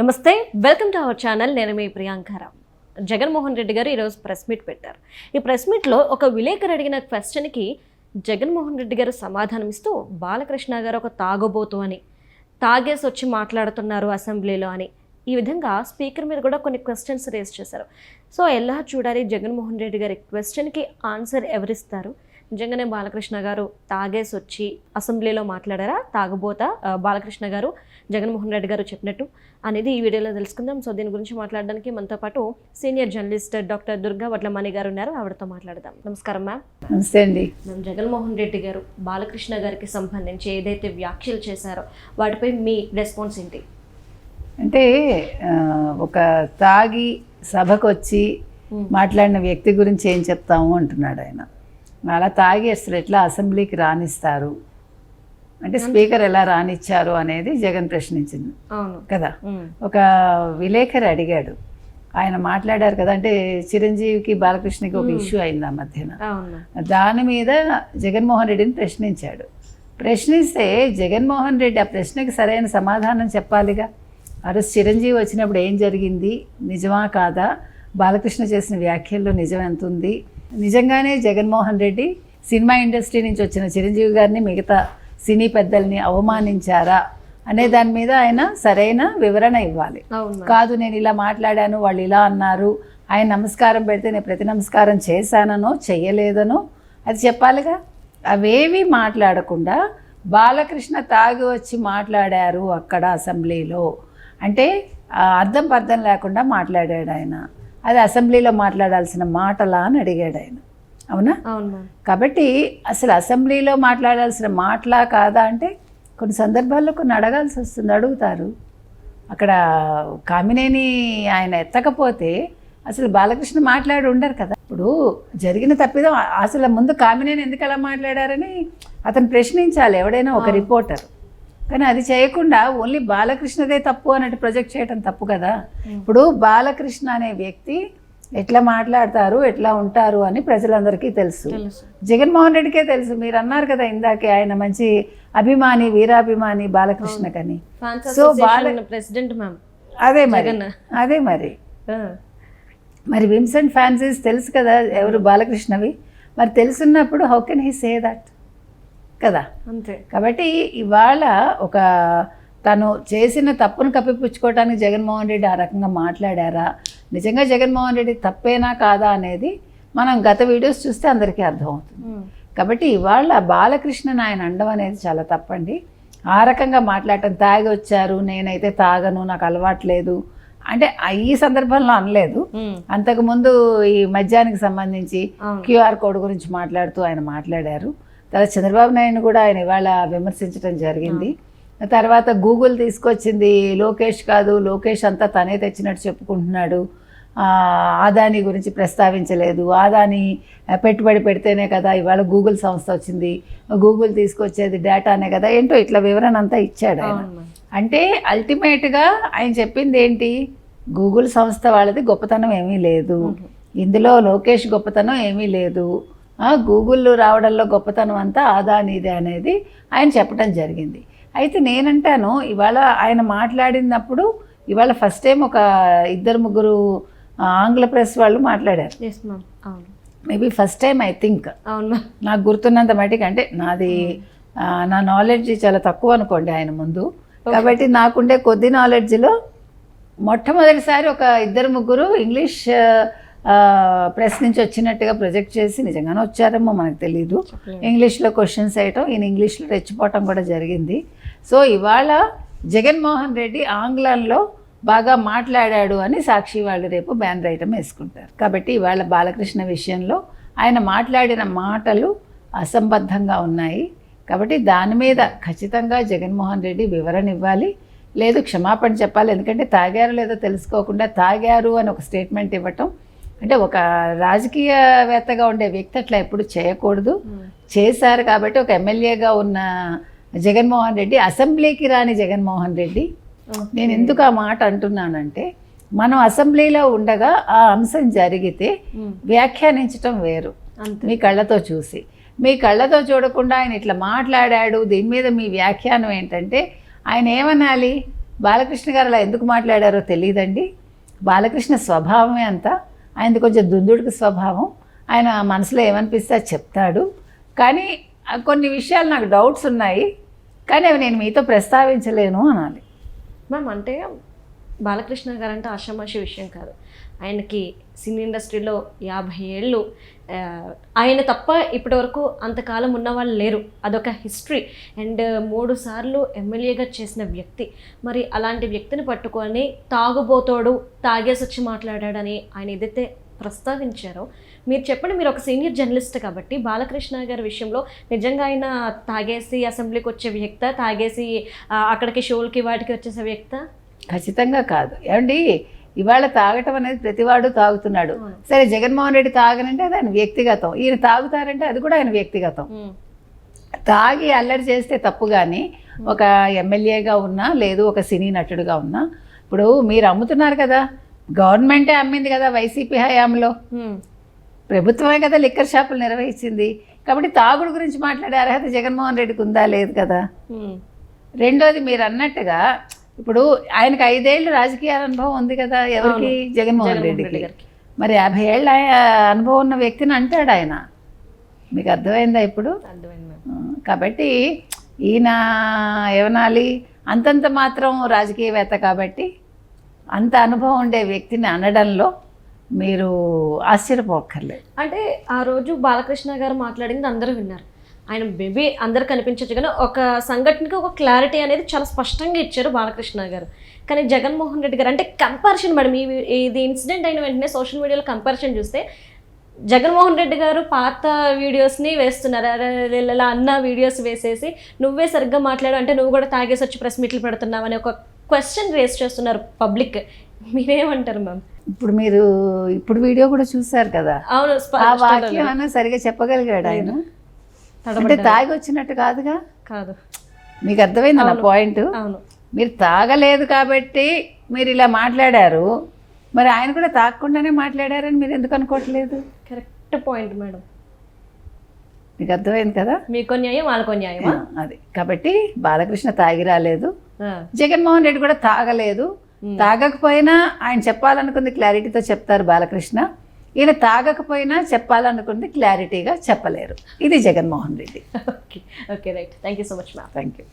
నమస్తే welcome to our channel. నేను మీ ప్రియాంకారావు జగన్మోహన్ రెడ్డి గారు ఈరోజు ప్రెస్ మీట్ పెట్టారు. ఈ ప్రెస్ మీట్లో ఒక విలేకరు అడిగిన క్వశ్చన్కి జగన్మోహన్ రెడ్డి గారు సమాధానం ఇస్తూ బాలకృష్ణ గారు ఒక తాగబోతు అని తాగేసి వచ్చి మాట్లాడుతున్నారు అసెంబ్లీలో అని. ఈ విధంగా స్పీకర్ మీద కూడా కొన్ని క్వశ్చన్స్ రేస్ చేశారు. సో ఎలా చూడాలి జగన్మోహన్ రెడ్డి గారి క్వశ్చన్కి ఆన్సర్ ఎవరిస్తారు? నిజంగానే బాలకృష్ణ గారు తాగేసి వచ్చి అసెంబ్లీలో మాట్లాడారా? తాగబోతా? బాలకృష్ణ గారు జగన్మోహన్ రెడ్డి గారు చెప్పినట్టు అనేది ఈ వీడియోలో తెలుసుకుందాం. సో దీని గురించి మాట్లాడడానికి మనతో పాటు senior journalist doctor Durga Vadlamani garu ఉన్నారు. ఆవిడతో మాట్లాడదాం. నమస్కారం మ్యామ్. నమస్తే అండి. మ్యామ్ జగన్మోహన్ రెడ్డి గారు బాలకృష్ణ గారికి సంబంధించి ఏదైతే వ్యాఖ్యలు చేశారో వాటిపై మీ రెస్పాన్స్ ఏంటి? అంటే ఒక తాగి సభకు వచ్చి మాట్లాడిన వ్యక్తి గురించి ఏం చెప్తాము అంటున్నాడు ఆయన. అలా తాగి అసలు ఎట్లా అసెంబ్లీకి రాణిస్తారు అంటే స్పీకర్ ఎలా రానిచ్చారు అనేది జగన్ ప్రశ్నించింది. కదా? ఒక విలేకరు అడిగాడు. ఆయన మాట్లాడారు కదా అంటే చిరంజీవికి బాలకృష్ణకి ఒక ఇష్యూ అయింది ఆ మధ్యన. దాని మీద జగన్మోహన్ రెడ్డిని ప్రశ్నించాడు. ప్రశ్నిస్తే జగన్మోహన్ రెడ్డి ఆ ప్రశ్నకి సరైన సమాధానం చెప్పాలిగా? ఆ రోజు చిరంజీవి వచ్చినప్పుడు ఏం జరిగింది? నిజమా కాదా? బాలకృష్ణ చేసిన వ్యాఖ్యల్లో నిజం ఎంత ఉంది నిజంగానే జగన్మోహన్ రెడ్డి సినిమా ఇండస్ట్రీ నుంచి వచ్చిన చిరంజీవి గారిని మిగతా సినీ పెద్దల్ని అవమానించారా అనే దాని మీద ఆయన సరైన వివరణ ఇవ్వాలి. కాదు నేను ఇలా మాట్లాడాను వాళ్ళు ఇలా అన్నారు ఆయన నమస్కారం పెడితే నేను ప్రతి నమస్కారం చేశాననో చెయ్యలేదనో అది చెప్పాలిగా? అవేవి మాట్లాడకుండా బాలకృష్ణ తాగి వచ్చి మాట్లాడారు అక్కడ అసెంబ్లీలో. అంటే అర్థం పర్థం లేకుండా మాట్లాడాడు ఆయన. అది అసెంబ్లీలో మాట్లాడాల్సిన మాటలా అని అడిగాడు ఆయన. అవునా? కాబట్టి అసలు అసెంబ్లీలో మాట్లాడాల్సిన మాటలా కాదా అంటే కొన్ని సందర్భాల్లో కొన్ని అడగాల్సి వస్తుంది. అడుగుతారు. అక్కడ కామినేని ఆయన ఎత్తకపోతే అసలు బాలకృష్ణ మాట్లాడి ఉండరు కదా. ఇప్పుడు జరిగిన తప్పిదం అసలు ముందు కామినేని ఎందుకు అలా మాట్లాడారని అతను ప్రశ్నించాలి. ఎవడైనా ఒక రిపోర్టర్. కానీ అది చేయకుండా ఓన్లీ బాలకృష్ణదే తప్పు అన్నట్టు ప్రొజెక్ట్ చేయడం తప్పు కదా. ఇప్పుడు బాలకృష్ణ అనే వ్యక్తి ఎట్లా మాట్లాడతారు ఎట్లా ఉంటారు అని ప్రజలందరికీ తెలుసు. జగన్మోహన్ రెడ్డికే తెలుసు. మీరు అన్నారు కదా ఇందాకే ఆయన మంచి అభిమాని వీరాభిమాని బాలకృష్ణకని. Fans so Bala president ma'am అదే మరి. అదే మరి. మరి విన్సెంట్ ఫ్యాన్సీస్ తెలుసు కదా ఎవరు బాలకృష్ణవి? మరి తెలుసున్నప్పుడు how can he say that కదా? అంతే. కాబట్టి ఇవాళ ఒక తను చేసిన తప్పును కప్పిపుచ్చుకోవడానికి జగన్మోహన్ రెడ్డి ఆ రకంగా మాట్లాడారా? నిజంగా జగన్మోహన్ రెడ్డి తప్పేనా కాదా అనేది మనం గత వీడియోస్ చూస్తే అందరికీ అర్థమవుతుంది. కాబట్టి ఇవాళ బాలకృష్ణన్ ఆయన అండం అనేది చాలా తప్పండి. ఆ రకంగా మాట్లాడటం తాగి వచ్చారు నేనైతే తాగను నాకు అలవాట్లేదు అంటే ఈ సందర్భంలో అనలేదు. అంతకుముందు ఈ మద్యానికి సంబంధించి క్యూఆర్ కోడ్ గురించి మాట్లాడుతూ ఆయన మాట్లాడారు. తర్వాత చంద్రబాబు నాయుడు కూడా ఆయన ఇవాళ విమర్శించడం జరిగింది. తర్వాత గూగుల్ తీసుకొచ్చింది లోకేష్ కాదు లోకేష్ అంతా తనే తెచ్చినట్టు చెప్పుకుంటున్నాడు. ఆదాని గురించి ప్రస్తావించలేదు. ఆదాని పెట్టుబడి పెడితేనే కదా ఇవాళ గూగుల్ సంస్థ వచ్చింది. గూగుల్ తీసుకొచ్చేది డేటానే కదా. ఏంటో ఇట్లా వివరణ అంతా ఇచ్చాడు ఆయన. అంటే అల్టిమేట్గా ఆయన చెప్పింది ఏంటి? గూగుల్ సంస్థ వాళ్ళది గొప్పతనం ఏమీ లేదు. ఇందులో లోకేష్ గొప్పతనం ఏమీ లేదు. గూగుల్ రావడంలో గొప్పతనం అంతా ఆదానిదే అనేది ఆయన చెప్పడం జరిగింది. అయితే నేనంటాను ఇవాళ ఆయన మాట్లాడినప్పుడు ఇవాళ ఫస్ట్ టైం ఒక ఇద్దరు ముగ్గురు ఆంగ్ల ప్రెస్ వాళ్ళు మాట్లాడారు. Maybe first time I think నాకు గుర్తున్నంత మటుకు అంటే నాది నా నాలెడ్జ్ చాలా తక్కువ అనుకోండి ఆయన ముందు. కాబట్టి నాకుండే కొద్ది నాలెడ్జ్లో మొట్టమొదటిసారి ఒక ఇద్దరు ముగ్గురు ఇంగ్లీష్ ప్రెస్ నుంచి వచ్చినట్టుగా ప్రొజెక్ట్ చేసి నిజంగానే వచ్చారేమో మనకు తెలియదు. ఇంగ్లీష్లో క్వశ్చన్స్ వేయటం ఈయన ఇంగ్లీష్లో రెచ్చిపోవటం కూడా జరిగింది. సో ఇవాళ జగన్మోహన్ రెడ్డి ఆంగ్లంలో బాగా మాట్లాడాడు అని సాక్షి వాళ్ళు రేపు బ్యాన్ రైటం వేసుకుంటారు. కాబట్టి ఇవాళ బాలకృష్ణ విషయంలో ఆయన మాట్లాడిన మాటలు అసంబద్ధంగా ఉన్నాయి. కాబట్టి దాని మీద ఖచ్చితంగా జగన్మోహన్ రెడ్డి వివరణ ఇవ్వాలి. లేదు క్షమాపణ చెప్పాలి. ఎందుకంటే తాగారో లేదో తెలుసుకోకుండా తాగారు అని ఒక స్టేట్మెంట్ ఇవ్వటం అంటే ఒక రాజకీయవేత్తగా ఉండే వ్యక్తి అట్లా ఎప్పుడు చేయకూడదు. చేశారు కాబట్టి ఒక ఎమ్మెల్యేగా ఉన్న జగన్మోహన్ రెడ్డి అసెంబ్లీకి రాని జగన్మోహన్ రెడ్డి. నేను ఎందుకు ఆ మాట అంటున్నానంటే మనం అసెంబ్లీలో ఉండగా ఆ అంశం జరిగితే ఉమ్, వ్యాఖ్యానించటం వేరు. మీ కళ్ళతో చూసి. మీ కళ్ళతో చూడకుండా ఆయన ఇట్లా మాట్లాడాడు. దీని మీద మీ వ్యాఖ్యానం ఏంటంటే ఆయన ఏమనాలి? బాలకృష్ణ గారు అలా ఎందుకు మాట్లాడారో తెలియదండి బాలకృష్ణ స్వభావమే అంత. ఆయనది కొంచెం దుందుడికి స్వభావం. ఆయన మనసులో ఏమనిపిస్తే అది చెప్తాడు. కానీ కొన్ని విషయాలు నాకు డౌట్స్ ఉన్నాయి. కానీ అవి నేను మీతో ప్రస్తావించలేను అనాలి. మ్యామ్ అంటే బాలకృష్ణ గారు అంటే ఆషామాషి విషయం కాదు. ఆయనకి సినీ ఇండస్ట్రీలో యాభై ఏళ్ళు ఆయన తప్ప ఇప్పటి వరకు అంతకాలం ఉన్న వాళ్ళు లేరు. అదొక హిస్టరీ. అండ్ మూడు సార్లు ఎమ్మెల్యేగా చేసిన వ్యక్తి. మరి అలాంటి వ్యక్తిని పట్టుకొని తాగుబోతోడు తాగేసి వచ్చి మాట్లాడాడని ఆయన ఏదైతే ప్రస్తావించారో మీరు చెప్పండి మీరు ఒక సీనియర్ జర్నలిస్ట్ కాబట్టి బాలకృష్ణ గారి విషయంలో నిజంగా ఆయన తాగేసి అసెంబ్లీకి వచ్చే వ్యక్త తాగేసి అక్కడికి షోలకి వాటికి వచ్చేసే వ్యక్త? ఖచ్చితంగా కాదు. ఏమండి? ఇవాళ తాగటం అనేది ప్రతివాడు తాగుతున్నాడు. సరే జగన్మోహన్ రెడ్డి తాగనంటే అది ఆయన వ్యక్తిగతం. ఈయన తాగుతారంటే అది కూడా ఆయన వ్యక్తిగతం. తాగి అల్లరి చేస్తే తప్పు కానీ ఒక ఎమ్మెల్యేగా ఉన్నా లేదు ఒక సినీ నటుడుగా ఉన్నా ఇప్పుడు మీరు అమ్ముతున్నారు కదా గవర్నమెంటే అమ్మింది కదా వైసీపీ హయాంలో. ప్రభుత్వమే కదా లిక్కర్ షాపులు నిర్వహించింది. కాబట్టి తాగుడు గురించి మాట్లాడే అర్హత జగన్మోహన్ రెడ్డికి ఉందా లేదు కదా? రెండోది మీరు అన్నట్టుగా ఇప్పుడు ఆయనకు ఐదేళ్ళు రాజకీయ అనుభవం ఉంది కదా ఎవరికి? జగన్మోహన్ రెడ్డికి. గారికి మరి యాభై ఏళ్ళ ఆయన అనుభవం ఉన్న వ్యక్తిని అంటాడు ఆయన. మీకు అర్థమైందా ఇప్పుడు? కాబట్టి ఈయన ఏమనాలి? అంతంత మాత్రం రాజకీయవేత్త కాబట్టి అంత అనుభవం ఉండే వ్యక్తిని అనడంలో మీరు ఆశ్చర్యపోక్కర్లేదు. అంటే ఆ రోజు బాలకృష్ణ గారు మాట్లాడింది అందరూ విన్నారు. ఆయన మేబీ అందరు కనిపించచ్చు కానీ ఒక సంఘటనకి ఒక క్లారిటీ అనేది చాలా స్పష్టంగా ఇచ్చారు బాలకృష్ణ గారు. కానీ జగన్మోహన్ రెడ్డి గారు అంటే కంపారిజన్ మేడం ఈ ఇది ఇన్సిడెంట్ అయిన వెంటనే సోషల్ మీడియాలో కంపారిజన్ చూస్తే జగన్మోహన్ రెడ్డి గారు పాత వీడియోస్ని వేస్తున్నారు. అరే ఇలా అన్న వీడియోస్ వేసేసి నువ్వే సరిగ్గా మాట్లాడు అంటే నువ్వు కూడా తాగేసి వచ్చి ప్రెస్ మీట్లు పెడుతున్నావు అని ఒక క్వశ్చన్ రేస్ చేస్తున్నారు పబ్లిక్ మీరేమంటారు మ్యామ్ ఇప్పుడు మీరు ఇప్పుడు వీడియో కూడా చూశారు కదా? అవును సరిగా చెప్పగలిగాడు ఆయన. అంటే. తాగి వచ్చినట్టు కాదుగా? కాదు. మీకు అర్థమైంది నా పాయింట్ అవును. మీరు తాగలేదు కాబట్టి మీరు ఇలా మాట్లాడారు. మరి ఆయన కూడా తాగకుండానే మాట్లాడారని మీరు ఎందుకు అనుకోవట్లేదు? కరెక్ట్ పాయింట్ మేడం మీకు అర్థమైంది కదా? మీకో న్యాయం వాళ్ళకో న్యాయమా? అది. కాబట్టి బాలకృష్ణ తాగి రాలేదు. జగన్మోహన్ రెడ్డి కూడా తాగలేదు. తాగకపోయినా ఆయన చెప్పాలనుకుంది క్లారిటీతో చెప్తారు బాలకృష్ణ. ఈయన తాగకపోయినా చెప్పాలనుకుంది క్లారిటీగా చెప్పలేరు. ఇది Jaganmohan Reddy. Okay okay right thank you so much ma'am thank you